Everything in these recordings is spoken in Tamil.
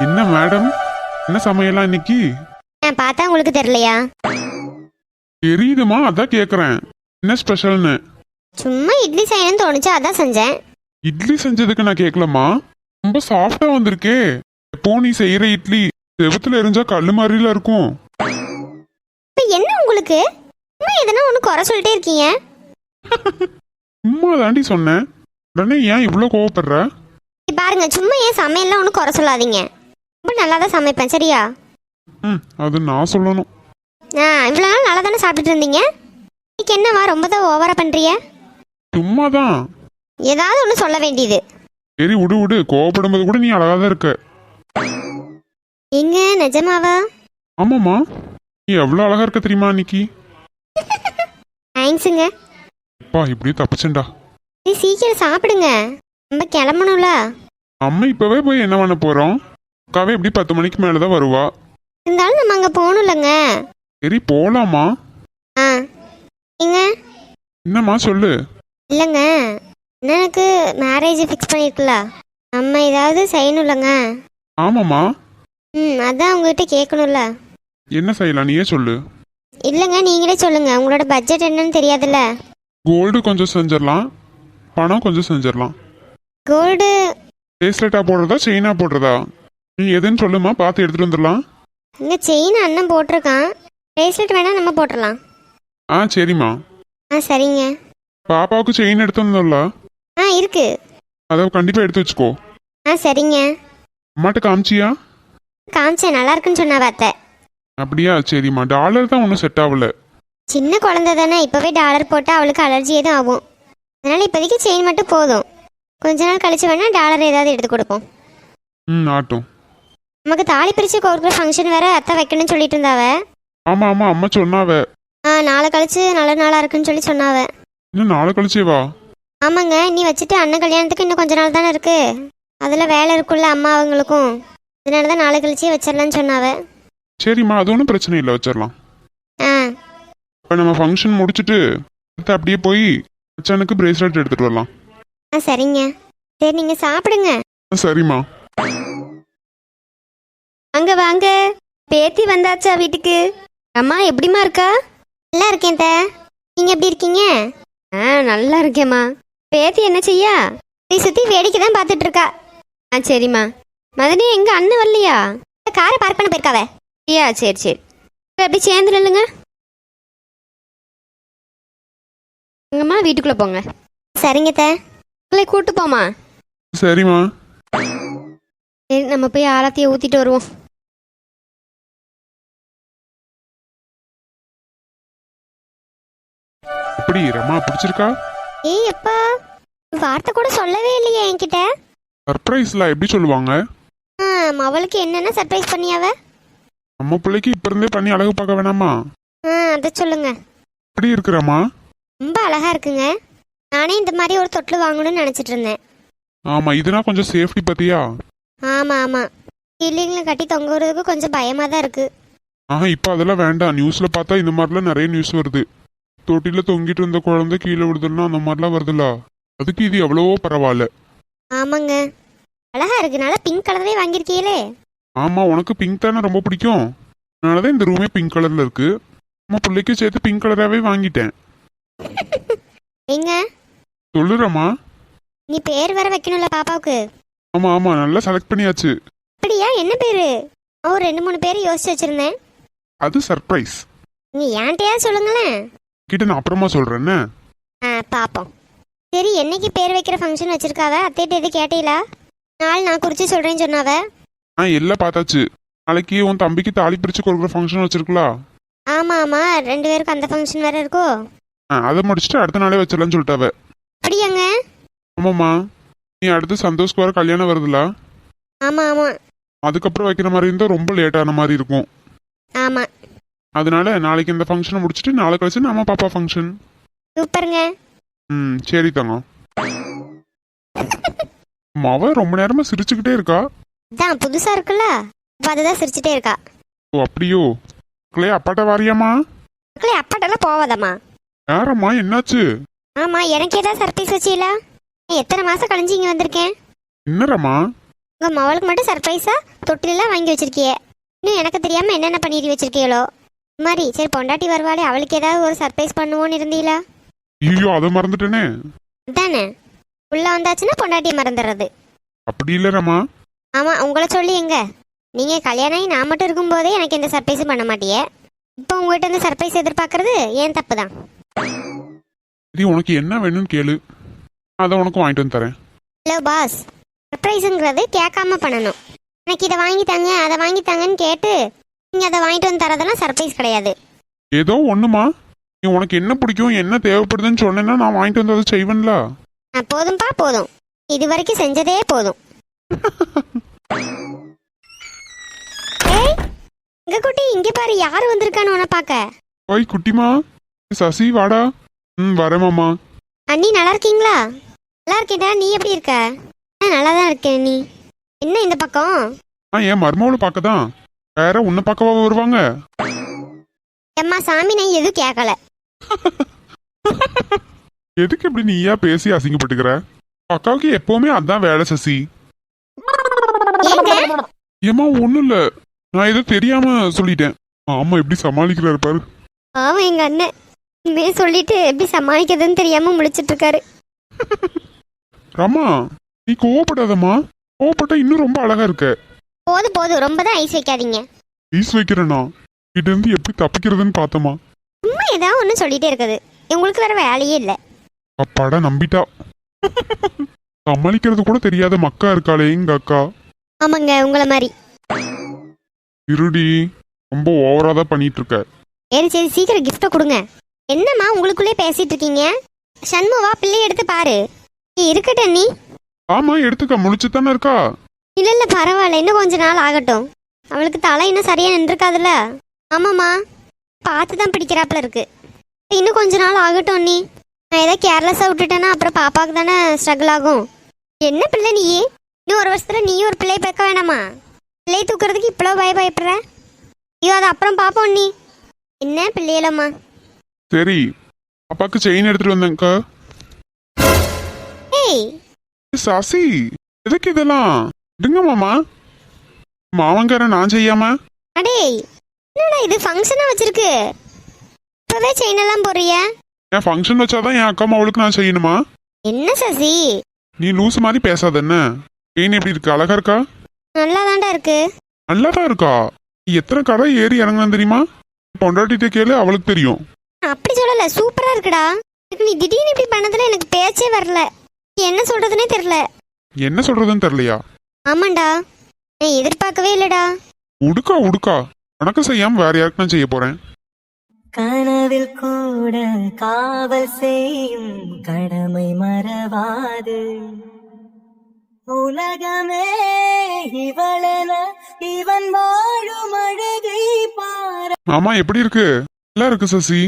என்ன மேடம்? என்ன சமையலாம் இன்னைக்கு? பார்த்தா உங்களுக்கு தெரியலையா? தெரியுதுமா அதான் கேக்குறேன். என்ன ஸ்பெஷல்னு? சும்மா இட்லி செய்யணும்னு தோணுச்சு அதான் செஞ்சேன். இட்லி செஞ்சதுக்கு நான் கேட்கலம்மா ரொம்ப சாஃப்டா வந்திருக்கே. எப்போ நீ செய்யற இட்லி? செவத்துல எரிஞ்சா கல்லு மாதிரில இருக்கும். இப்போ என்ன உங்களுக்கு? சும்மா எதனா ஒன்று குறை சொல்லிட்டே இருக்கீங்க. சும்மா தாண்டி சொன்னேன். உடனே ஏன் இவ்வளோ கோவப்படுற? பாருங்க சும்மா ஏன் சமையல்லாம் ஒன்றும் குறை சொல்லாதீங்க. ரொம்ப நல்லா தான் சமைப்பேன் சரியா? ம் அது நான் சொல்லணும். ஆ இவ்வளோ நாள் நல்லா தானே சாப்பிட்டுட்டு இருந்தீங்க? இன்னைக்கு என்னவா ரொம்ப தான் ஓவரா பண்ணுறிய சும்மா தான் ஏதாவது ஒன்று சொல்ல வேண்டியது. சரி விடு விடு. கோவப்படும்போது கூட நீ அழகா தான் இருக்க. எங்க நிஜமாவா? ஆமாம்மா. நீ எவ்வளோ அழகா இருக்க தெரியுமா இன்னைக்கு தேங்க்ஸுங்க அப்பா இப்படி தப்பிச்சேன்டா. சரி சீக்கிரம் சாப்பிடுங்க. நம்ம கிளம்பணும்ல? அம்மா இப்பவே போய் என்ன பண்ண போறோம்? அக்காவே எப்படி பத்து மணிக்கு மேலே தான் வருவா. இருந்தாலும் நம்ம அங்கே போகணும்லங்க. சரி போலாமா ஆ. ஏங்க? என்னம்மா சொல்லு. இல்லைங்க. எனக்கு மேரேஜ் ஃபிக்ஸ் பண்ணியிருக்குல்ல நம்ம ஏதாவது செய்யணும்லங்க. ஆமாம்மா. ம் அதான் உங்ககிட்ட கேட்கணும்ல. என்ன செய்யலாம்? நீயே சொல்லு. இல்லைங்க நீங்களே சொல்லுங்க. உங்களோட பட்ஜெட் என்னன்னு தெரியாதுல்ல. கோல்டு கொஞ்சம் செஞ்சிடலாம். பணம் கொஞ்சம் செஞ்சிடலாம். கோல்டு பிரேஸ்லெட்டா போடுறதா செயினா போடுறதா? நீ எதுன்னு சொல்லுமா பார்த்து எடுத்துட்டு வந்துடலாம். இங்கே செயின் அண்ணன் போட்டிருக்கான். பிரேஸ்லெட் வேணால் நம்ம போட்டுடலாம். ஆ சரிம்மா. ஆ சரிங்க. பாப்பாவுக்கு செயின் எடுத்து வந்தோம்ல? ஆ இருக்கு. அதை கண்டிப்பா எடுத்து வச்சுக்கோ. ஆ சரிங்க. அம்மாட்ட காமிச்சியா? காமிச்சேன் நல்லா இருக்குன்னு சொன்னா பார்த்த அப்படியா சரிம்மா. டாலர் தான் ஒன்றும் செட் ஆகல. சின்ன குழந்தை தானே இப்போவே டாலர் போட்டால் அவளுக்கு அலர்ஜி எதுவும் ஆகும். அதனால் இப்போதைக்கு செயின் மட்டும் போதும். கொஞ்ச நாள் கழிச்சு வேணால் டாலர் ஏதாவது எடுத்து கொடுப்போம். ம் ஆட்டும். நமக்கு தாலி பிரித்து கோர்க்குற ஃபங்க்ஷன் வேற அத்தை வைக்கணும்னு சொல்லிட்டு இருந்தாவ? ஆமா ஆமா அம்மா சொன்னாவ. ஆ நாளை கழிச்சு நல்ல நாளாக இருக்குன்னு சொல்லி சொன்னாவ. இன்னும் நாளை கழிச்சே வா. ஆமாங்க நீ வச்சுட்டு அண்ணன் கல்யாணத்துக்கு இன்னும் கொஞ்ச நாள் தானே இருக்கு. அதில் வேலை இருக்குல்ல அம்மா அவங்களுக்கும். அதனால தான் நாளை கழிச்சே வச்சிடலான்னு சொன்னாவ. சரிம்மா அது ஒன்றும் பிரச்சனை இல்லை வச்சிடலாம். ஆ. இப்போ நம்ம ஃபங்க்ஷன் முடிச்சுட்டு அடுத்து அப்படியே போய் மச்சானுக்கு பிரேஸ்லெட் எடுத்துட்டு வரலாம். ஆ சரிங்க. சரி நீங்கள் சாப்பிடுங்க. சரிம்மா. அங்க வாங்க. பேத்தி வந்தாச்சா வீட்டுக்கு? அம்மா எப்படிம்மா இருக்கா? நல்லா இருக்கேன் தே நீங்கள் எப்படி இருக்கீங்க? ஆ நல்லா இருக்கேம்மா. பேத்தி என்ன செய்யா? சுற்றி சுற்றி வேடிக்கை தான் பார்த்துட்டு இருக்கா. ஆ சரிம்மா. மதனி எங்க அண்ணன் வரலையா? காரை பார்க் பண்ண போயிருக்காவ. ஐயா சரி சரி. அப்படி சேர்ந்து நில்லுங்க? அங்கம்மா வீட்டுக்குள்ள போங்க. சரிங்க தே உங்களை கூட்டு போமா சரிம்மா. சரி நம்ம போய் ஆராத்தியை ஊத்திட்டு வருவோம். எப்படி ரம்மா பிடிச்சிருக்கா? ஏய் எப்பா வார்த்தை கூட சொல்லவே இல்லையே என்கிட்ட. சர்ப்ரைஸ்ல எப்படி சொல்லுவாங்க? ஆ அவளுக்கு என்னென்ன சர்ப்ரைஸ் பண்ணியாவ? நம்ம பிள்ளைக்கு இப்ப இருந்தே பண்ணி அழகு பார்க்க வேணாமா? ஆ அதை சொல்லுங்க. எப்படி இருக்கிறம்மா ரொம்ப அழகா இருக்குங்க. நானே இந்த மாதிரி ஒரு தொட்டில் வாங்கணும்னு நினச்சிட்டு இருந்தேன். ஆமா இதுனா கொஞ்சம் சேஃப்டி பத்தியா? ஆமாம் ஆமாம் இல்லைங்கள கட்டி தொங்க விடுறதுக்கு கொஞ்சம் பயமாக தான் இருக்கு. ஆஹா இப்போ அதெல்லாம் வேண்டாம். நியூஸ்ல பார்த்தா இந்த மாதிரிலாம் நிறைய நியூஸ் வருது. தொட்டில தொங்கிட்டு இருந்த குழந்தை கீழே விடுதல்னா அந்த மாதிரிலாம் வருதுல்ல அதுக்கு இது எவ்வளவோ பரவாயில்ல. ஆமாங்க. அழகா இருக்கு. நல்லா பிங்க் கலரே வாங்கியிருக்கீங்களே? ஆமா உனக்கு பிங்க் தானே ரொம்ப பிடிக்கும்? அதனாலதான் இந்த ரூமே பிங்க் கலர்ல இருக்கு. நம்ம பிள்ளைக்கு சேர்த்து பிங்க் கலராகவே வாங்கிட்டேன். எங்க? சொல்லுறம்மா நீ பேர் வேற வைக்கணும்ல பாப்பாவுக்கு. ஆமா ஆமா நல்லா செலக்ட் பண்ணியாச்சு. அப்படியா? என்ன பேரு? ஒரு ரெண்டு மூணு பேர் யோசிச்சு வச்சிருந்தேன். அது சர்ப்ரைஸ் நீ ஏன்ட்டையா சொல்லுங்களேன். கிட்ட நான் அப்புறமா சொல்றேன்னு. ஆ பார்ப்போம் சரி என்னைக்கு பேர் வைக்கிற ஃபங்க்ஷன் வச்சிருக்காவ? அத்தைகிட்ட எது கேட்டீங்களா? நாள் நான் குறிச்சு சொல்றேன்னு சொன்னாவ? ஆ எல்லாம் பார்த்தாச்சு. நாளைக்கு உன் தம்பிக்கு தாலி பிரிச்சு கொடுக்குற ஃபங்க்ஷன் வச்சிருக்கலாம் ஆமா ஆமா ரெண்டு பேருக்கு அந்த ஃபங்க்ஷன் வேற இருக்கோ? அதை முடிச்சுட்டு அடுத்த நாளே வச்சிடலாம்னு சொல்லிட்டாவ. அப்படியாங்க? ஆமாம்மா. நீ அடுத்து சந்தோஷ்க்கு வர கல்யாணம் வருதுல ஆமா ஆமா. அதுக்கப்புறம் வைக்கிற மாதிரி இருந்தால் ரொம்ப லேட் ஆன மாதிரி இருக்கும். ஆமா. அதனால நாளைக்கு இந்த ஃபங்க்ஷனை முடிச்சுட்டு நாளை கழிச்சு நம்ம பாப்பா ஃபங்க்ஷன் சூப்பருங்க. ம் சரி தங்கம் மவ ரொம்ப நேரமா சிரிச்சுக்கிட்டே இருக்கா? அதான் புதுசா இருக்குல்ல? அப்ப அதுதான் சிரிச்சுட்டே இருக்கா. ஓ அப்படியோ. மக்களே அப்பாட்ட வாரியாம்மா? மக்களே அப்பாட்டெல்லாம் போவாதம்மா. யாரம்மா என்னாச்சு? ஆமா எனக்கு ஏதாவது சர்ப்ரைஸ் வச்சீங்களா எத்தனை மாசம் கழிஞ்சு இங்க வந்திருக்கேன்? என்னரம்மா உங்க மவளுக்கு மட்டும் சர்ப்ரைஸா தொட்டிலெல்லாம் வாங்கி வச்சிருக்கியே. இன்னும் எனக்கு தெரியாம என்னென்ன பண்ணிட்டு வச்சிருக்கீங்களோ? மாதிரி சரி பொண்டாட்டி வருவாளே அவளுக்கு ஏதாவது ஒரு சர்ப்ரைஸ் பண்ணுவோன்னு இருந்தீங்களா? ஐயோ அதை மறந்துட்டேனே. அதானே? உள்ள வந்தாச்சுன்னா பொண்டாட்டியை மறந்துடுறது. அப்படி இல்லரம்மா ஆமா உங்களை சொல்லி எங்க? நீங்க கல்யாணம் ஆகி நான் மட்டும் இருக்கும்போதே எனக்கு எந்த சர்ப்ரைஸும் பண்ண மாட்டியே. இப்போ உங்ககிட்ட இந்த சர்ப்ரைஸ் எதிர்பார்க்கறது ஏன் தப்பு தான் சரி உனக்கு என்ன வேணும்னு கேளு. அதை உனக்கு வாங்கிட்டு வந்து தரேன். ஹலோ பாஸ் சர்ப்ரைஸுங்கிறது கேட்காம பண்ணணும். எனக்கு இதை வாங்கி தாங்க அதை வாங்கி தாங்கன்னு கேட்டு நீங்கள் அதை வாங்கிட்டு வந்து தரதெல்லாம் சர்ப்ரைஸ் கிடையாது. ஏதோ ஒண்ணுமா? நீ உனக்கு என்ன பிடிக்கும் என்ன தேவைப்படுதுன்னு சொன்னேன்னா நான் வாங்கிட்டு வந்து அதை செய்வேன்ல. ஆ போதும்பா போதும். இது வரைக்கும் செஞ்சதே போதும். ஏய் இங்க குட்டி இங்க பாரு யார் வந்திருக்கான்னு உன்னை பார்க்க? ஓய் குட்டிமா. சசி வாடா. ம் வரேமாம்மா அண்ணி நல்லா இருக்கீங்களா? நல்லா இருக்கேடா நீ எப்படி இருக்க? ஆ நல்லா தான் இருக்கேன் நீ என்ன இந்த பக்கம்? ஆ என் மருமவளை பார்க்க தான் வேற உன்னை பார்க்கவா வருவாங்க? எம்மா சாமி நான் எதுவும் கேட்கல எதுக்கு இப்படி நீயா பேசி அசிங்கப்பட்டுக்கிற? அக்காவுக்கு எப்பவுமே அதான் வேலை சசி. ஏங்க? ஏமா ஒண்ணும் இல்ல. நான் ஏதோ தெரியாம சொல்லிட்டேன். ஆமா எப்படி சமாளிக்கிறாரு பாரு. ஆமா எங்க அண்ணன். இனிமே சொல்லிட்டு எப்படி சமாளிக்கிறதுன்னு தெரியாம முழிச்சிட்டு இருக்காரு ராமா நீ கோவப்படாதம்மா. கோவப்பட்டா இன்னும் ரொம்ப அழகா இருக்க. போதும் போதும் ரொம்ப தான் ஐஸ் வைக்காதீங்க. ஈஸ் வைக்கிறேனா? கிட்ட இருந்து எப்படி தப்பிக்கிறதுன்னு பார்த்தமா சும்மா ஏதாவது ஒன்று சொல்லிட்டே இருக்குது. உங்களுக்கு வேற வேலையே இல்லை. அப்பாடா நம்பிட்டா. சமாளிக்கிறது கூட தெரியாத மக்கா இருக்காளே எங்க அக்கா? ஆமாங்க உங்களை மாதிரி. இருடி ரொம்ப ஓவரா தான் பண்ணிட்டு இருக்க சரி சரி. சீக்கிரம் கிஃப்ட்டை கொடுங்க. என்னம்மா உங்களுக்குள்ளே பேசிட்டு இருக்கீங்க சண்முவா பிள்ளை எடுத்து பாரு. ஏய், இருக்கட்டும் நீ. ஆமா எடுத்துக்க முழிச்சு தானே இருக்கா? இல்ல இல்ல பரவாயில்ல இன்னும் கொஞ்ச நாள் ஆகட்டும். அவளுக்கு தலை இன்னும் சரியா நின்றுக்காதுல்ல? ஆமாம்மா. பார்த்து தான் பிடிக்கிறாப்புல இருக்கு. இன்னும் கொஞ்ச நாள் ஆகட்டும் நீ. நான் ஏதோ கேர்லெஸ்ஸாக விட்டுட்டேன்னா அப்புறம் பாப்பாவுக்கு தானே ஸ்ட்ரகிள் ஆகும். என்ன பிள்ளை நீ? இன்னும் ஒரு வருஷத்துல நீயும் ஒரு பிள்ளையை பார்க்க வேணாமா? பிள்ளையை தூக்குறதுக்கு இவ்வளோ பய பயப்படுற? ஐயோ அது அப்புறம் பார்ப்போம் நீ. என்ன பிள்ளைகளம்மா சரி அப்பாக்கு செயின் எடுத்துட்டு வந்தேங்க்கா ஏய். சசி எதுக்கு இதெல்லாம்? எடுங்க மாமா. மாமங்கார நான் செய்யாம. அடேய் என்னடா இது ஃபங்க்ஷனாக வச்சிருக்கு. இப்போவே செயின் எல்லாம் போடுறிய? என் ஃபங்க்ஷன் வச்சாதான் என் அக்கா மாவளுக்கு நான் செய்யணுமா? என்ன சசி? நீ லூஸ் மாதிரி பேசாத என்ன செயின் எப்படி இருக்கு? அழகா இருக்கா? நல்லா தாண்டா இருக்கு. நல்லா தான் இருக்கா? நீ எத்தனை கடை ஏறி இறங்கலாம் தெரியுமா? பொண்டாட்டிட்ட கேளு அவளுக்கு தெரியும். அப்படி சொல்லல சூப்பரா இருக்குடா. எனக்கு நீ திடீர்னு இப்படி பண்ணதுல எனக்கு பேச்சே வரல. என்ன சொல்றதுனே தெரியல. என்ன சொல்றதுன்னு தெரியலையா? ஆமாண்டா. நான் எதிர்பார்க்கவே இல்லடா. உடுக்கா உடுக்கா. உனக்கு செய்யாம வேற யாருக்கு நான் செய்ய போறேன்? கனவில் கூட காவல் செய்யும் கடமை மறவாது. உலகமே இவளென இவன் வாழும் அழகை பார ஆமா எப்படி இருக்கு? நல்லா இருக்கு சசி.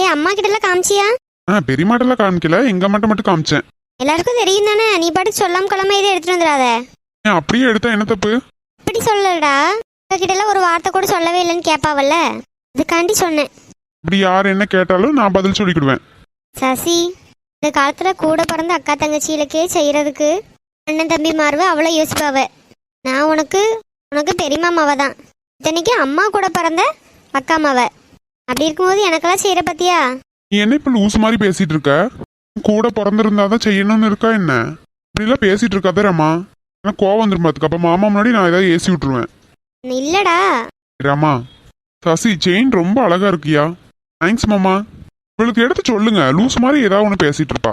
ஏ அம்மா கிட்ட எல்லாம் காமிச்சியா? ஆ பெரியமாட்டெல்லாம் காமிக்கல. எங்க மட்டும் மட்டும் காமிச்சேன். எல்லாருக்கும் தெரியும் தானே. நீ பாட்டு சொல்லாம கொள்ளாம இதை எடுத்துட்டு வந்துடாத. ஏன் அப்படியே எடுத்தா என்ன தப்பு? இப்படி சொல்லலடா. கிட்ட எல்லாம் ஒரு வார்த்தை கூட சொல்லவே இல்லைன்னு கேட்பாவல்ல இதுக்காண்டி சொன்னேன். இப்படி யார் என்ன கேட்டாலும் நான் பதில் சொல்லிக்கிடுவேன். சசி இந்த காலத்துல கூட பிறந்த அக்கா தங்கச்சிகளுக்கே செய்யறதுக்கு அண்ணன் தம்பி மாறுவ அவ்வளோ யோசிப்பாவ. நான் உனக்கு உனக்கு பெரியம்மா மாவ தான் இத்தனைக்கு அம்மா கூட பிறந்த அக்கா மாவ. அப்படி இருக்கும்போது எனக்கெல்லாம் செய்யற பத்தியா? நீ என்ன இப்ப லூஸ் மாதிரி பேசிட்டு இருக்க? கூட பிறந்திருந்தாதான் செய்யணும்னு இருக்கா என்ன? இப்படிலாம் பேசிட்டு இருக்காத ரமா. எனக்கு கோவம் வந்துரும் பாத்துக்க. அப்ப மாமா முன்னாடி நான் ஏதாவது ஏசி விட்டுருவேன். இல்லடா. ரமா சசி செயின் ரொம்ப அழகா இருக்கியா? தேங்க்ஸ் மாமா. இவளுக்கு எடுத்து சொல்லுங்க. லூஸ் மாதிரி ஏதாவது ஒன்று பேசிட்டு இருப்பா.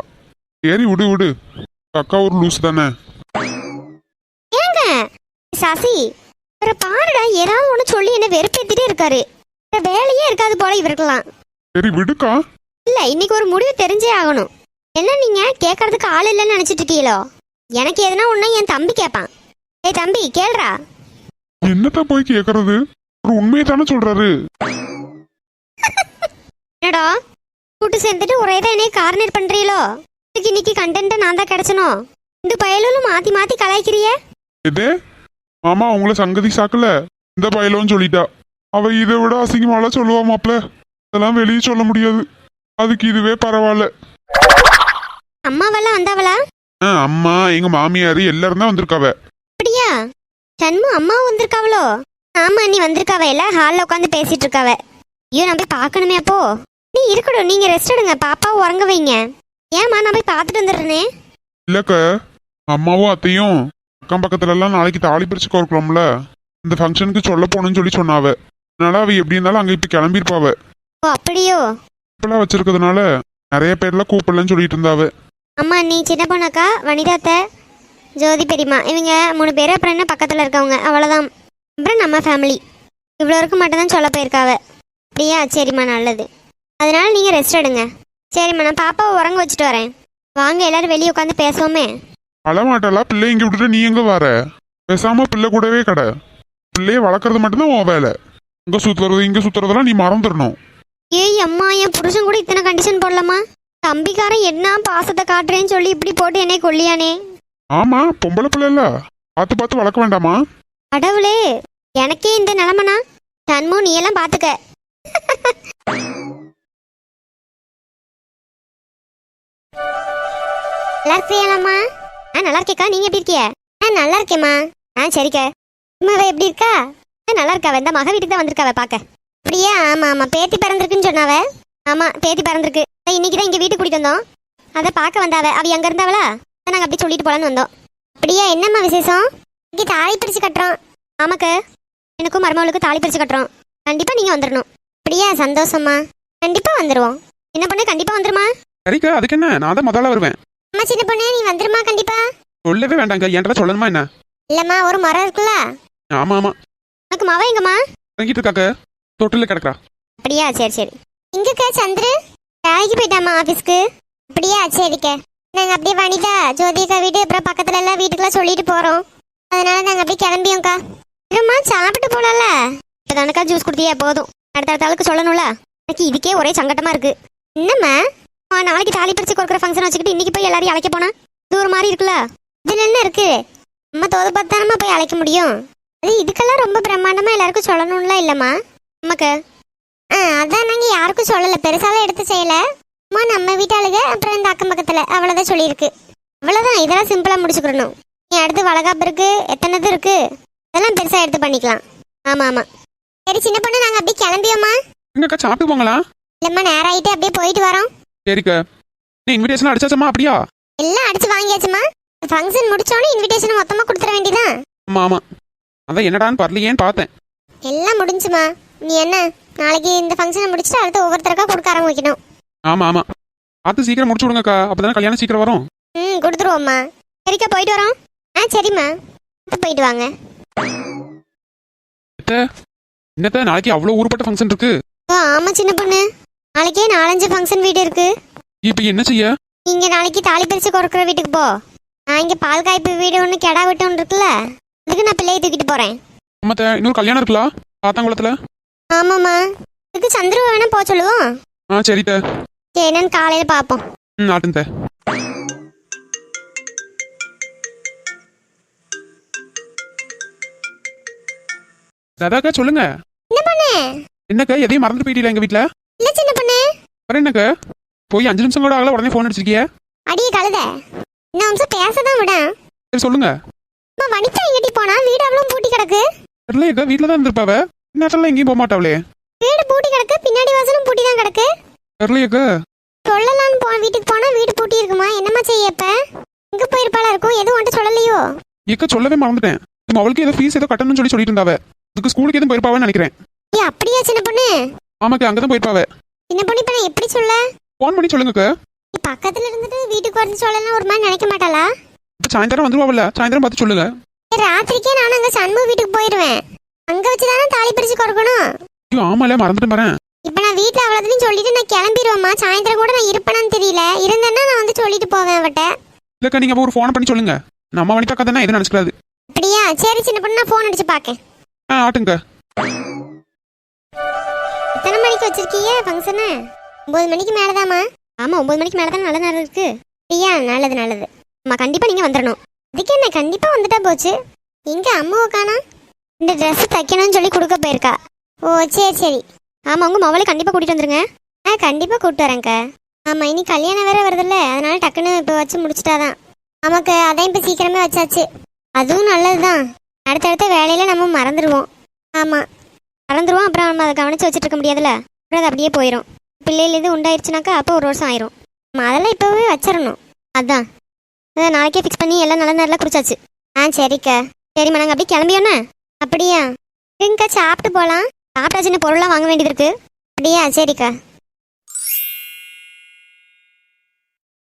சரி விடு விடு. அக்கா ஒரு லூஸ் தானே? ஏங்க சசி இவரை பாருடா. ஏதாவது ஒன்று சொல்லி என்ன வெறுப்பேத்திட்டே இருக்காரு. வேலையே இருக்காது போல இவருக்கெல்லாம். சரி விடுக்கா. இல்ல இன்னைக்கு ஒரு முடிவு தெரிஞ்சே ஆகணும். என்ன நீங்க? கேட்கறதுக்கு ஆள் இல்லைன்னு நினைச்சிட்டு இருக்கீங்களோ? எனக்கு எதுனா ஒண்ணு என் தம்பி கேட்பான் ஏய் தம்பி கேளுடா. என்னத்த போய் கேக்குறது? ஒரு உண்மையை தானே சொல்றாரு. என்னடா? கூட்டு சேர்ந்துட்டு ஒரே தான் என்னைய கார்னர் பண்றீங்களோ? இதுக்கு இன்னைக்கு கண்டென்ட் நான் தான் கிடைச்சனோ? இந்த பயலும் மாத்தி மாத்தி கலாய்க்கிறிய? எது? மாமா உங்களை சங்கதி சாக்கல. இந்த பயலோன்னு சொல்லிட்டா. அவ இதை விட அசிங்கமாலாம் சொல்லுவா மாப்ள அதெல்லாம் வெளியே சொல்ல முடியாது. அதுக்கு இதுவே பரவாயில்ல. அம்மாவெல்லாம் வந்தாவளா? ஆ, அம்மா எங்க மாமியார் எல்லாரும் தான் வந்திருக்காவ. அப்படியா? சண்மு அம்மா வந்திருக்காவளோ? ஆமா நீ வந்திருக்காவ. எல்லாம் ஹாலில் உட்காந்து பேசிட்டு இருக்காவ ஐயோ நான் போய் பார்க்கணுமே அப்போ. நீ இருக்கட்டும் நீங்க ரெஸ்ட் எடுங்க. பாப்பா உறங்க வைங்க. ஏம்மா நான் போய் பார்த்துட்டு வந்துடுறேனே. இல்லக்க அம்மாவும் அத்தையும் அக்கம் பக்கத்துல எல்லாம் நாளைக்கு தாலி பிரிச்சு கோர்க்கலாம்ல. இந்த ஃபங்க்ஷனுக்கு சொல்ல போகணும்னு சொல்லி சொன்னாவ. அதனால அவ எப்படி இருந்தாலும் அங்க இப்ப கிளம்பியிருப்பாவ ஓ அப்படியோ? இப்பெல்லாம் வச்சிருக்கிறதுனால நிறைய பேர்லாம் கூப்பிடலன்னு சொல்லிட்டு இருந்தாவ. அம்மா நீ சின்ன பொண்ணாக்கா? வனிதாத்த ஜோதி பெரியம்மா. இவங்க மூணு பேர் அப்புறம் என்ன பக்கத்தில் இருக்கவங்க? அவ்வளோதான் அப்புறம் நம்ம ஃபேமிலி இவ்வளோ இருக்க மட்டும்தான் சொல்ல போயிருக்காவ. அப்படியா? சரிம்மா நல்லது. அதனால நீங்கள் ரெஸ்ட் எடுங்க. சரிம்மா நான் பாப்பாவை உறங்க வச்சுட்டு வரேன். வாங்க எல்லாரும் வெளியே உட்காந்து பேசுவோமே. அழமாட்டலா? பிள்ளை இங்க விட்டுட்டு நீ எங்க வர? பேசாம பிள்ளை கூடவே கடை. பிள்ளைய வளர்க்கறது மட்டும்தான் உன் வேலை. இங்க சுத்துறது இங்க சுத்துறதெல்லாம் நீ மறந்துடணும். ஏய் அம்மா என் புருஷன் கூட இத்தனை கண்டிஷன் போடலாமா? தம்பிக்காரன் என்ன பாசத்தை காட்டுறேன்னு சொல்லி இப்படி போட்டு என்னை கொல்லியானே? ஆமா பொம்பளை பிள்ளை இல்ல. பார்த்து பார்த்து வளர்க்க வேண்டாமா? கடவுளே எனக்கே இந்த நிலமனா? சண்மு நீ எல்லாம் பாத்துக்க நல்லா இருக்கியாலாம்மா ஆ நல்லா இருக்கேக்கா. நீங்க எப்படி இருக்கிய ஆ நல்லா இருக்கேம்மா. ஆ சரிக்கா. அம்மாவ எப்படி இருக்கா? நல்லா இருக்கா? இந்த மக வீட்டுக்கு தான் வந்திருக்காவ பாக்க. அப்படியா? ஆமா ஆமா. பேத்தி பிறந்திருக்குன்னு சொன்னாவ? ஆமா பேத்தி பிறந்திருக்கு. இன்னைக்கு தான் இங்க வீட்டுக்கு கூட்டிட்டு வந்தோம். அதை பார்க்க வந்தாவ. அவ அங்க இருந்தாவளா? அதான் நாங்க அப்படி சொல்லிட்டு போலான்னு வந்தோம். அப்படியா? என்னம்மா விசேஷம்? இங்கே தாலி பிரிச்சு கட்டுறோம். ஆமாக்க. எனக்கும் மருமகளுக்கு தாலி பிரிச்சு கட்டுறோம். கண்டிப்பா நீங்க வந்துடணும் அப்படியா? சந்தோஷம்மா. கண்டிப்பா வந்துருவோம். என்ன பொண்ணு? கண்டிப்பா வந்துருமா? சரிக்கா அதுக்கு என்ன? நான் தான் முதல்ல வருவேன். அம்மா சின்ன பொண்ணு நீ வந்துருமா? கண்டிப்பா. சொல்லவே வேண்டாங்க என்கிட்ட சொல்லணுமா என்ன? இல்லம்மா ஒரு மரம் இருக்குல்ல? ஆமா ஆமா. உனக்கு மவ எங்கம்மா? தங்கிட்டு இருக்காக்க தொட்டில கிடக்குறா. அப்படியா? சரி சரி. இங்கக்கா சந்திரு? வேலைக்கு போயிட்டாமா ஆபீஸ்க்கு. அப்படியா? சரிக்க நாங்க அப்படியே வனிதா ஜோதிகா வீடு அப்புறம் பக்கத்துல எல்லாம் வீட்டுக்குலாம் சொல்லிட்டு போறோம். அதனால நாங்க அப்படியே கிளம்பியோம்க்கா. இருமா சாப்பிட்டு போலாம்ல? இப்பதானக்கா ஜூஸ் குடுத்தியா போதும். அடுத்த ஆளுக்கு சொல்லணும்ல? எனக்கு இதுக்கே ஒரே சங்கட்டமா இருக்கு. என்னம்மா? நாளைக்கு தாலி பிரிச்சு கொடுக்குற ஃபங்க்ஷன் வச்சுக்கிட்டு இன்னைக்கு போய் எல்லாரையும் அழைக்க போனா? இது ஒரு மாதிரி இருக்குல்ல? இதுல என்ன இருக்கு? நம்ம தோது பார்த்தானம்மா போய் அழைக்க முடியும். இதுக்கெல்லாம் ரொம்ப பிரம்மாண்டமா எல்லாருக்கும் சொல்லணும்ல இல்லம்மா. நமக்கு. ஆ அதான் நாங்கள் யாருக்கும் சொல்லலை. பெருசாலாம் எடுத்து செய்யலை. அம்மா நம்ம வீட்டாளுங்க அப்புறம் இந்த அக்கம் பக்கத்தில். அவ்வளோதான் சொல்லியிருக்கு. அவ்வளோதான் இதெல்லாம் சிம்பிளாக முடிச்சுக்கிறணும் நீ அடுத்து வளகாப்பு இருக்கு. எத்தனைது இருக்கு? இதெல்லாம் பெருசாக எடுத்து பண்ணிக்கலாம். ஆமாம் ஆமாம் சரி சின்ன பொண்ணு நாங்கள் அப்படியே கிளம்பியோம்மா. எங்கக்கா சாப்பிட்டு போங்களா? இல்லைம்மா நேரம் ஆகிட்டு அப்படியே போயிட்டு வரோம். சரிக்கா. நீ இன்விடேஷன் அடிச்சாச்சம்மா அப்படியா? எல்லாம் அடிச்சு வாங்கியாச்சுமா ஃபங்க்ஷன் முடிச்சோன்னே இன்விடேஷன் மொத்தமாக கொடுத்துட வேண்டியதான் ஆமா ஆமா. அதான் என்னடான்னு பரலையேன்னு பார்த்தேன். எல்லாம் முடிஞ்சுமா? நீ என்ன நாளைக்கு இந்த ஃபங்க்ஷனை முடிச்சுட்டு அடுத்து ஒவ்வொருத்தருக்கா கொடுக்க ஆரம்பிக்கணும். ஆமா ஆமா. பார்த்து சீக்கிரம் முடிச்சு விடுங்கக்கா. அப்பதானே கல்யாணம் சீக்கிரம் வரும். ம் கொடுத்துருவோம்மா. சரிக்கா போயிட்டு வரோம். ஆ சரிம்மா. போயிட்டு வாங்க. என்னத்த? நாளைக்கு அவ்வளோ ஊருப்பட்ட ஃபங்க்ஷன் இருக்கு. ஓ ஆமா சின்ன பொண்ணு. நாளைக்கே நாலஞ்சு ஃபங்க்ஷன் வீடு இருக்கு. இப்போ என்ன செய்ய? நீங்க நாளைக்கு தாலி பிரிச்சு கொடுக்குற வீட்டுக்கு போ. நான் இங்க பால் காய்ப்பு வீடு ஒன்று கெடா வீட்டு ஒன்று இருக்குல்ல. அதுக்கு நான் பிள்ளையை தூக்கிட்டு போறேன். மத்த இன்னொரு கல்யாணம் இருக்குல்ல? பாத்தாங்குளத்துல ஆமாம்மா. இதுக்கு சந்திரு வேணா போக சொல்லுவோம். ஆ சரித்த சரி என்னன்னு காலையில பார்ப்போம் ம் ஆட்டுந்த ராதாக்கா சொல்லுங்க. என்ன பொண்ணு? என்னக்கா எதையும் மறந்து போயிட்டீங்களா எங்க வீட்ல? இல்ல சின்ன பொண்ணு. அப்புறம் என்னக்கா? போய் அஞ்சு நிமிஷம் கூட ஆகல உடனே ஃபோன் அடிச்சிருக்கிய? அடியே கழுத. இன்னும் நிமிஷம் பேச தான் விட சரி சொல்லுங்க. அம்மா வனிதா எங்கிட்டி போனா? வீடு பூட்டி கிடக்கு? தெரியலையக்கா வீட்டில் தான் இருந்திருப்பாவ நேரத்தில் எங்கேயும் போக மாட்டாவளே. வீடு பூட்டி கிடக்கு பின்னாடி வாசலும் பூட்டி தான் கிடக்கு. தெரியலையக்கா சொல்லலாம்னு போ வீட்டுக்கு போனா வீடு பூட்டி இருக்குமா? என்னம்மா செய்ய இப்ப? எங்க போயிருப்பாளா இருக்கும்? எதுவும் வந்துட்டு சொல்லலையோ? ஏக்கா சொல்லவே மறந்துட்டேன். நம்ம அவளுக்கு ஏதோ ஃபீஸ் ஏதோ கட்டணும்னு சொல்லி சொல்லிட்டு இருந்தாவ. அதுக்கு ஸ்கூலுக்கு எதுவும் போயிருப்பாவன்னு நினைக்கிறேன். ஏ அப்படியா சின்ன பொண்ணு? ஆமாக்கா அங்கே தான் போயிருப்பாவ. சின்ன பொண்ணு இப்ப நான் எப்படி சொல்ல? ஃபோன் பண்ணி சொல்லுங்கக்கா. பக்கத்துல இருந்துட்டு வீட்டுக்கு வந்து சொல்லலாம் ஒரு மாதிரி நினைக்க மாட்டாளா? இப்போ சாயந்தரம் வந்துருவாவில்ல? சாயந்தரம் பார்த்து சொல்லுங்க ராத்திரிக்கே நானும் அங்க சண்முக வீட்டுக்கு போயிருவேன். அங்க வச்சுதானே தாலி பிரிச்சு கொடுக்கணும். ஐயோ ஆமால மறந்துட்டு வரேன் இப்ப நான் வீட்டுல அவ்வளோதையும் சொல்லிட்டு நான் கிளம்பிடுவேம்மா சாயந்தரம் கூட நான் இருப்பேனான்னு தெரியல. இருந்தேன்னா நான் வந்து சொல்லிட்டு போவேன் அவட்ட. இல்லக்கா நீங்க அப்போ ஒரு ஃபோன் பண்ணி சொல்லுங்க. நம்ம வனிதாக்கா தானே எதுவும் நினச்சிக்காது அப்படியா? சரி சின்ன பொண்ணு நான் ஃபோன் அடிச்சு பார்க்கேன் ஆ ஆட்டுங்க. எத்தனை மணிக்கு வச்சிருக்கீங்க ஃபங்க்ஷனு ஒன்பது மணிக்கு மேலதாம்மா? ஆமா ஒன்பது மணிக்கு மேல தான் நல்ல நேரம் இருக்கு. ஐயா நல்லது நல்லது. அம்மா கண்டிப்பா நீங்க வந்துடணும் அதுக்கு என்ன கண்டிப்பா வந்துட்டா போச்சு. எங்க அம்மாவை காணோம் இந்த ட்ரெஸ் தைக்கணும்னு சொல்லி கொடுக்க போயிருக்கா. ஓ சரி சரி. ஆமா உங்க மவளை கண்டிப்பா கூட்டிட்டு வந்துருங்க. ஆ கண்டிப்பா கூப்பிட்டு வரேன்க்கா. ஆமா இனி கல்யாணம் வேற வருதுல்ல. அதனால டக்குன்னு இப்போ வச்சு முடிச்சிட்டாதான். நமக்கு அதான் இப்போ சீக்கிரமே வச்சாச்சு. அதுவும் நல்லதுதான். அடுத்தடுத்த வேலையில நம்ம மறந்துடுவோம் ஆமாம் மறந்துடுவோம் அப்புறம் நம்ம அதை கவனிச்சு வச்சுட்டு இருக்க முடியாதுல்ல. அப்புறம் அது அப்படியே போயிடும் பிள்ளைகள் இது உண்டாயிருச்சுனாக்கா அப்போ ஒரு வருஷம் ஆயிரும். நம்ம அதெல்லாம் இப்போவே வச்சிடணும் அதான். நாளைக்கே ஃபிக்ஸ் பண்ணி எல்லாம் நல்ல நேரில் குடிச்சாச்சு. ஆ சரிக்கா. சரிம்மா நாங்கள் அப்படியே கிளம்பியோண்ணே? அப்படியா? எங்கக்கா சாப்பிட்டு போகலாம் சாப்பிட்டாச்சுன்னு பொருள்லாம் வாங்க வேண்டியது இருக்குது அப்படியா? சரிக்கா.